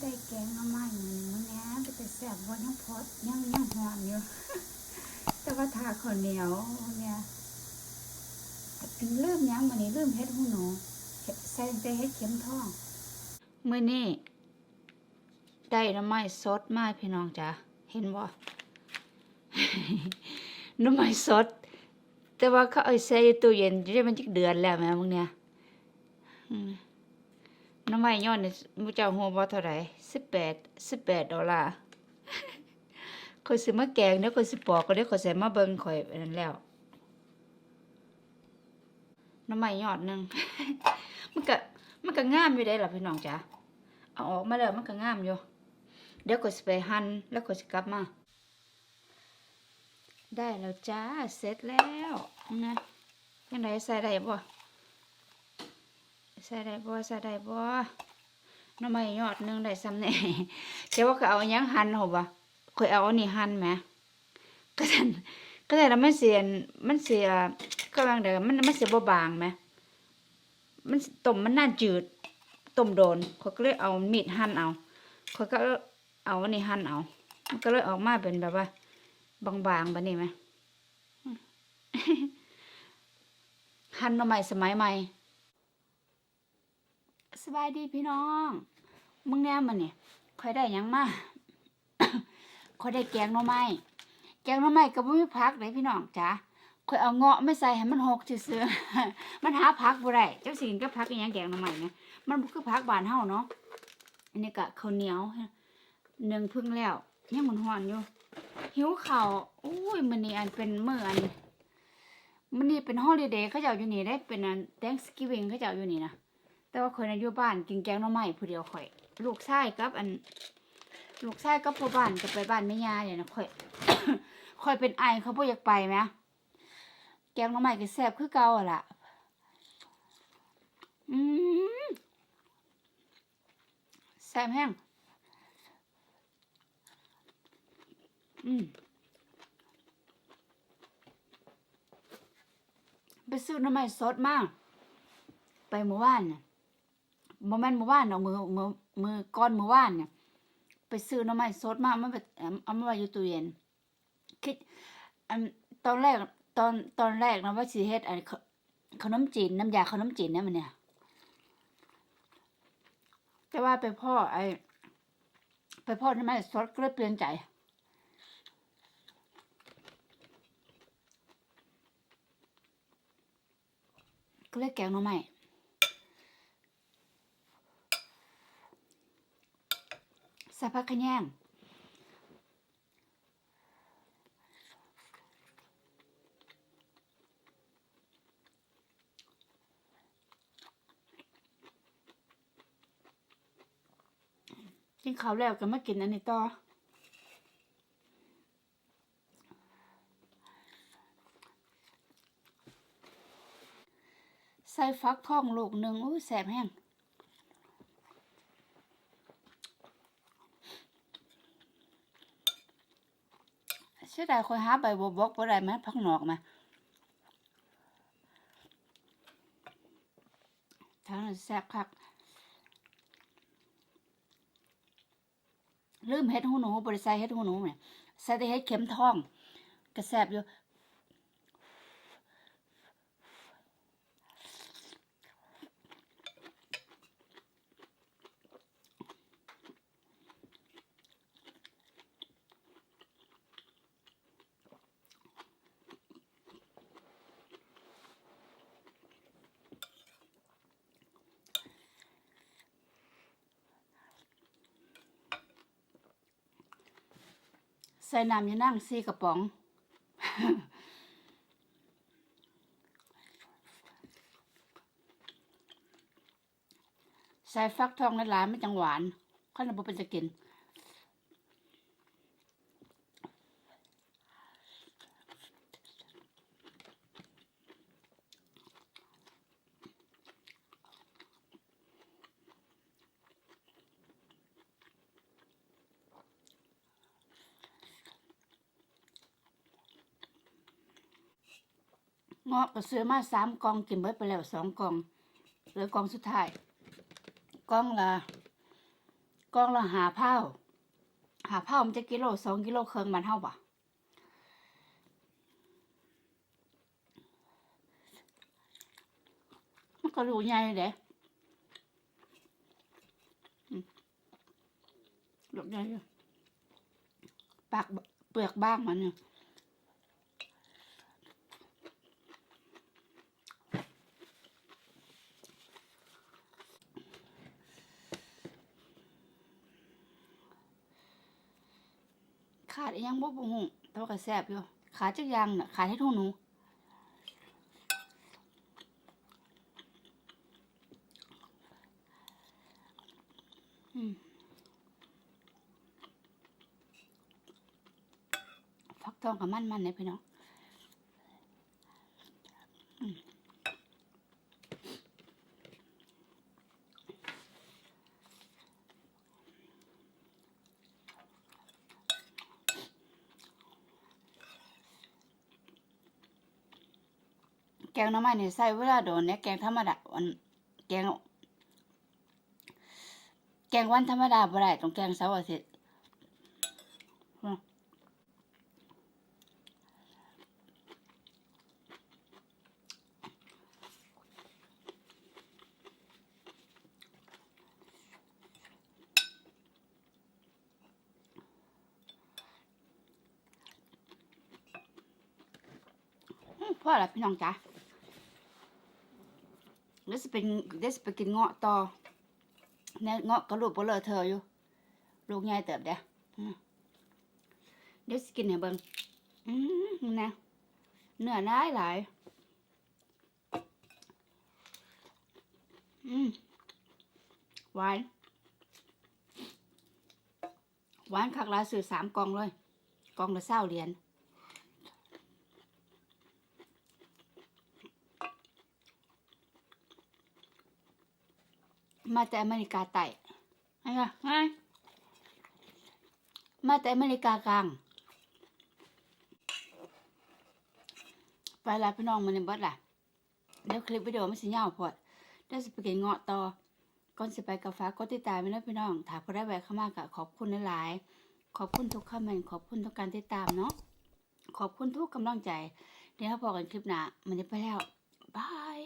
ได้แกงมาใหม่มื้อนี้ไปแต่แซ่บบ่ยังพอดยังยังหอนอยู่แต่ว่าทาข้าวเหนียวเนี่ยเริ่มยังมื้อนี้เริ่มเฮ็ดหูหนูเฮ็ดใส่แต่เฮ็ดเข็มทองเมื้อนี้ได้น้ำไม้สดมาพี่น้องจ้ะเห็นบ่น้ำไม้สด แต่ว่าเขาเอาใส่ตู้เย็นจะได้มันจักเดือนแล้วแม่มึงเนี่ย น้ำไม้ย้อนนี่มูเจ้าหัวบ่เท่าไหร่สิบแปดสิบแปดดอลลาร์ข่อยสิมาแกงเดี๋ยวข่อยสิปอกก็เดี๋ยวข่อยใส่มาเบิ่งข่อยอันนั้นแล้วน้ำไม้ยอดหนึงมันก็มันก็งามอยู่ได้ล่ะพี่น้องจ๋าเอาออกมาแล้วมันก็งามอยู่ เดี๋ยวข่อยสิไปหั่นแล้วข่อยสิกลับมา ได้แล้วจ้าเสร็จแล้วนะยังไงใส่ได้บ่ ใส่ได้บ่ใส่ได้บ่น้ำไม้ยอดหนึงได้ซ้ำแน่เจ้าว่าก็เอายังหั่นหรอบ่ข่อยเอาอันนี้หั่นแหมก็ทันก็ได้แล้วมันเสียมันเสียก็วางเด้อมันมันเสียบ่บางแหมมันต้มมันน่าจืดต้มโดนเข่อยก็เลยเอามีดหั่นเอาเข่อยก็เอาอันนี้หั่นเอา มันก็เลยออกมาเป็นแบบว่า บางๆแบบนี้ไหมหั่นหน่อใหม่สมัยใหม่ สบายดีพี่น้อง มึงแน่มันนี่ยค่อยได้ยังมาค่อยได้แกงหน่อไม้แกงหน่อไม้กับบ่มีผักเลยพี่น้องจ้ะค่อยเอาเงาะไม่ใส่ให้มันหกซื่อๆมันหาผักบ่ได้เจ้าสิกินกับผักอีหยังแกงหน่อไม้นะมันคือผักบานเฮาเนาะอันนี้ก็ข้าวเหนียวหนึ่งพึ่งแล้วยังมันฮ้อนอยู่หิวข้าวอุ้ยมื้อนี้อันเป็นเมื้ออันมื้อนี้เป็นฮอลิเดย์เขาเจ้าอยู่นี่ได้เป็นอัน Thanksgiving เขาเจ้าอยู่นี่นะ แต่ว่าคนน่ะอยู่บ้านกินแกงหน่อไม้ผู้เดียวข่อย ลูกชายกับอัน ลูกชายกับพ่อบ้านก็ไปบ้านแม่ย่าเนี่ยนะข่อย ข่อยเป็นไอเขาบ่อยากไปแหมแกงหน่อไม้ก็แซ่บคือเก่าอะล่ะอืมแซ่บแห้งอืมไปซื้อหน้ำไม้สดมาก ไปเมื่อวานน่ะ บ่แม่นเมื่อวานเนาะมือมือมือก่อนเมื่อวานเนี่ย ไปซื้อหน้ำไม้สดมามันแบบเอามาไว้อยู่ตู้เย็นคิดอันตอนแรกตอนตอนแรกนะว่าสิเฮ็ดอันขนมจีนน้ำยาขนมจีนเนี่ยมันเนี่ยแต่ว่าไปพ่อไอไปพ่อหน้ำไมสดก็เลยเปลี่ยนใจก็เลยแกงหน่อไม้ ส่ผักขะแยงกินข้าวแล้วก็มากินอันนี้ต่อใส่ฟักทองลูกหนึ่งอุ้แสบแห้งเสียดายคอยหาใบบัวบกบ่ได้ไหมพักหนอกมางนั้นแซ่บคักลืมเฮ็ดหูหนูบริษัทเฮ็ดหูหนูเนี่ยใส่แต่เฮ็ดเข็มทองกระแซ่บอยู่ ใส่น้ำยานั่งสี่กระป๋อง ใส่ฟักทองในร้านไม่จังหวานข้าวหน้าเป็นจะกิน เงาะก็ซื้อมาสามกล่องกินเบิดไปแล้วสองกล่องเหลือกล่องสุดท้ายกล่องละกองละหาเผาหาเผามันจะกิโลสองกิโลเครื่องมันเท่าปะมันก็รูใหญ่เลยเด้อืมลูกใหญ่ปากเปลือกบ้างมันเนี่ยขาดอีห ยังบ่บุหุแต่ว่าก็แซ่บอยู่ขาดจักอยางน่ะขาให้ทุ่งหนูฟักทองกับมันมันเลยพี่น้องอืม แกงน้ำมันเนี่ยใส่เวลาโดนเนี่ยแกงธรรมดาวันแกง แกงวันธรรมดาบ่ได้ต้องแกงเสาร์อาทิตย์อืมอืมพ่อละพี่น้องจ๋า เดี๋ยวสิเป็นเดี๋ยวสิไปกินเงาะต่อเนี่ยเงาะกระลูกเลอเธออยู่ ลูกใหญ่เติบเด้อเดี๋ยวสกินให้เบิ่งอืมนะเนื้อน้ายหลาย อืมหวาน หวานคักลายซื้อสามกองเลย กองละเศร้าเหรียญ มาแต่อเมริกาใต้ไงล่ะไงมาแต่อเมริกากลาง ไปละพี่น้องมันในบิดล่ะ เดี๋ยวคลิปวิดีโอไมันสิยาวพอดได้สิไปกินเงาะต่อก่อนสิไปกับฟ้ากกดติดตามไว้นะพี่น้องถ้าพอได้แวะเข้ามากะขอบคุณหลายๆขอบคุณทุกคอมเมนต์ขอบคุณทุกการติดตามเนาะขอบคุณทุกกำลังใจ เดี๋ยวพอกันคลิปหน้ามันจะไปแล้วบาย